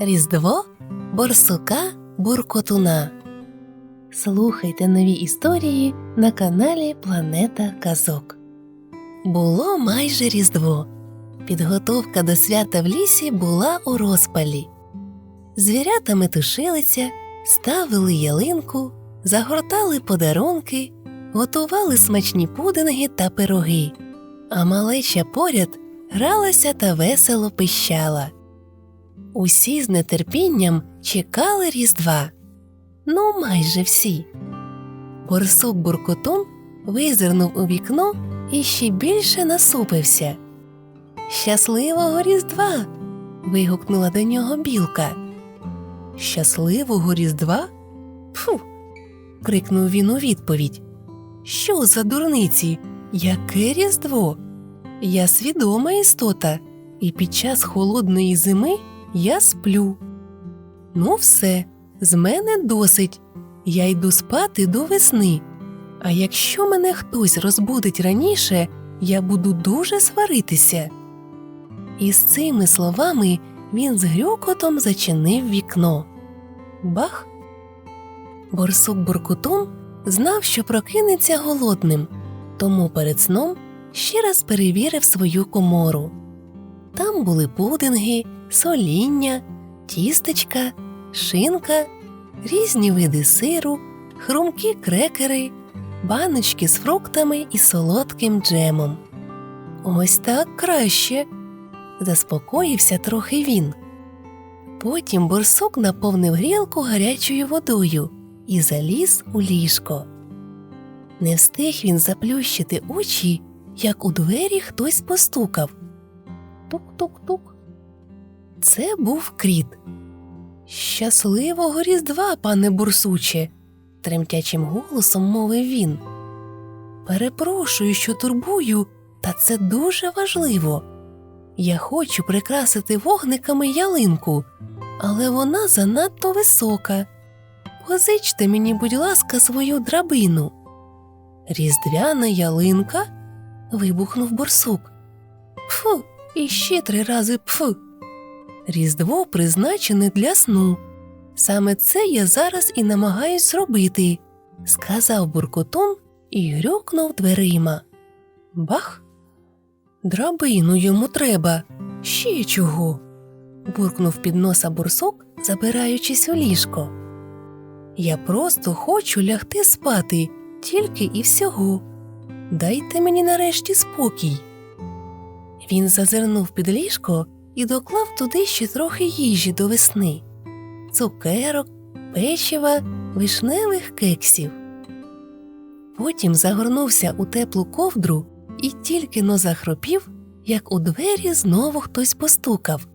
Різдво Борсука Буркотуна. Слухайте нові історії на каналі Планета Казок. Було майже Різдво. Підготовка до свята в лісі була у розпалі. Звірята метушилися, ставили ялинку, загортали подарунки, готували смачні пудинги та пироги, а малеча поряд гралася та весело пищала. Усі з нетерпінням чекали Різдва. Ну, майже всі. Борсук Буркотун визирнув у вікно і ще більше насупився. Щасливого Різдва. вигукнула до нього білка. Щасливого Різдва? Фу. крикнув він у відповідь. Що за дурниці? Яке Різдво? Я свідома істота, і під час холодної зими я сплю. Ну, все, з мене досить. Я йду спати до весни. А якщо мене хтось розбудить раніше, я буду дуже сваритися. І з цими словами він з грюкотом зачинив вікно. Бах! Борсук Буркутун знав, що прокинеться голодним, тому перед сном ще раз перевірив свою комору. Там були пудинги, соління, тістечка, шинка, різні види сиру, хрумкі крекери, баночки з фруктами і солодким джемом. Ось так краще. Заспокоївся трохи він. Потім борсук наповнив грілку гарячою водою і заліз у ліжко. Не встиг він заплющити очі, як у двері хтось постукав. Тук-тук-тук. Це був кріт. Щасливого Різдва, пане бурсуче, тремтячим голосом мовив він. Перепрошую, що турбую, та це дуже важливо. Я хочу прикрасити вогниками ялинку, але вона занадто висока. Позичте мені, будь ласка, свою драбину. Різдвяна ялинка? вибухнув борсук. Фу, і ще три рази пфу. Різдво призначене для сну. Саме це я зараз і намагаюсь зробити, сказав буркотун і грюкнув дверима. Бах! Драбину йому треба. Ще чого? буркнув під носа бурсук, забираючись у ліжко. Я просто хочу лягти спати, тільки і всього. Дайте мені нарешті спокій. Він зазирнув під ліжко і доклав туди ще трохи їжі до весни цукерок, печива, вишневих кексів. Потім загорнувся у теплу ковдру і тільки но захропів, як у двері знову хтось постукав.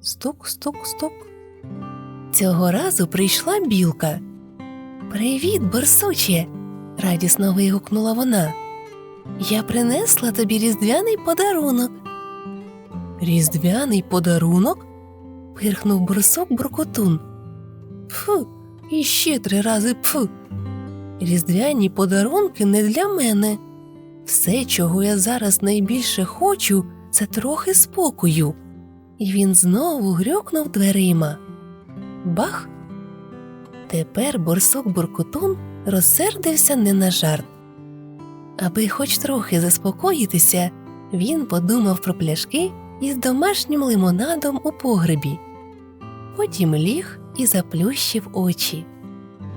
Стук, стук, стук. Цього разу прийшла білка. Привіт, борсуче. радісно вигукнула вона. Я принесла тобі різдвяний подарунок. Різдвяний подарунок? пирхнув борсок буркотун. Фу, іще три рази пфу. Різдвяні подарунки не для мене. Все, чого я зараз найбільше хочу, це трохи спокою. І він знову грюкнув дверима. Бах! Тепер борсук буркутун розсердився не на жарт. Аби хоч трохи заспокоїтися, він подумав про пляшки із домашнім лимонадом у погребі. Потім ліг і заплющив очі.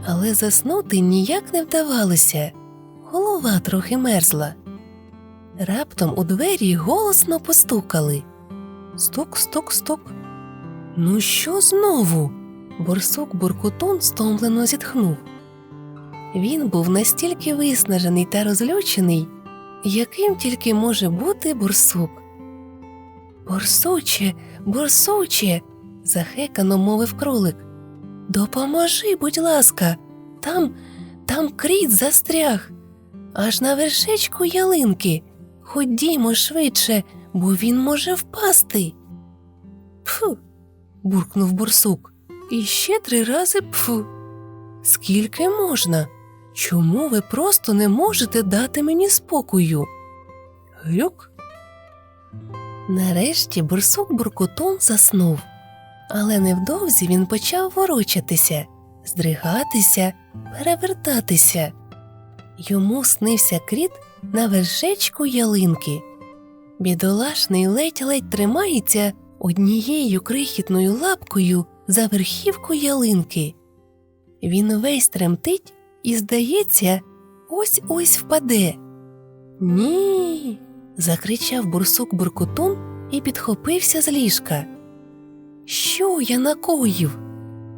Але заснути ніяк не вдавалося. Голова трохи мерзла. Раптом у двері голосно постукали. Стук, стук, стук. Ну, що знову? Борсук буркутун стомлено зітхнув. Він був настільки виснажений та розлючений, яким тільки може бути бурсук. Борсуче, борсуче, захекано мовив кролик. Допоможи, будь ласка, там, там кріт застряг, аж на вершечку ялинки. Ходімо швидше, бо він може впасти. Пфу. буркнув бурсук. І ще три рази пфу. Скільки можна? Чому ви просто не можете дати мені спокою? Грюк. Нарешті бурсук буркутун заснув. Але невдовзі він почав ворочатися, здригатися, перевертатися. Йому снився кріт на вершечку ялинки. Бідолашний ледь-ледь тримається однією крихітною лапкою за верхівку ялинки. Він весь тремтить і, здається, ось ось впаде. Ні. Закричав бурсук буркутун і підхопився з ліжка. Що я накоїв?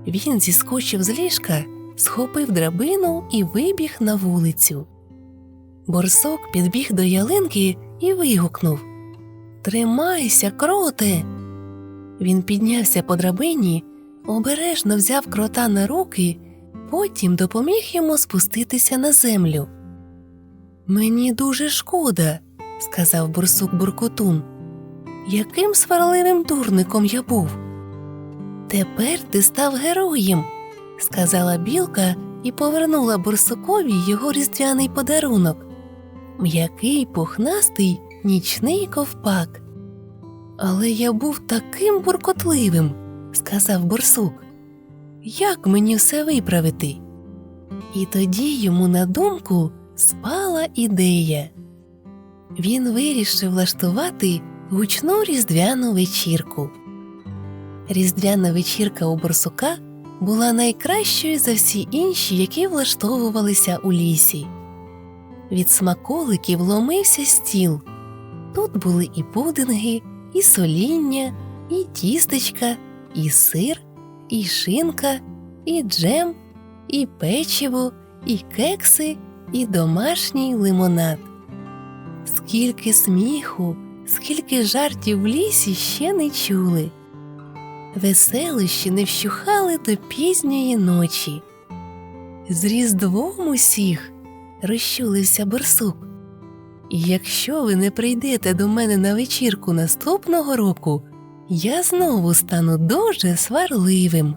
Він зіскочив з ліжка, схопив драбину і вибіг на вулицю. Борсок підбіг до ялинки і вигукнув Тримайся, кроте. Він піднявся по драбині, обережно взяв крота на руки, потім допоміг йому спуститися на землю. Мені дуже шкода, сказав бурсук буркотун. Яким сварливим дурником я був. Тепер ти став героєм, сказала білка і повернула бурсукові його різдвяний подарунок м'який пухнастий нічний ковпак. Але я був таким буркотливим, сказав борсук. Як мені все виправити? І тоді йому на думку спала ідея. Він вирішив влаштувати гучну різдвяну вечірку. Різдвяна вечірка у борсука була найкращою за всі інші, які влаштовувалися у лісі. Від смаколиків ломився стіл. Тут були і пудинги, і соління, і тістечка, і сир, і шинка, і джем, і печиво, і кекси, і домашній лимонад. Скільки сміху, скільки жартів в лісі ще не чули. Веселощі не вщухали до пізньої ночі. З різдвом усіх розчулився борсук. Якщо ви не прийдете до мене на вечірку наступного року, я знову стану дуже сварливим.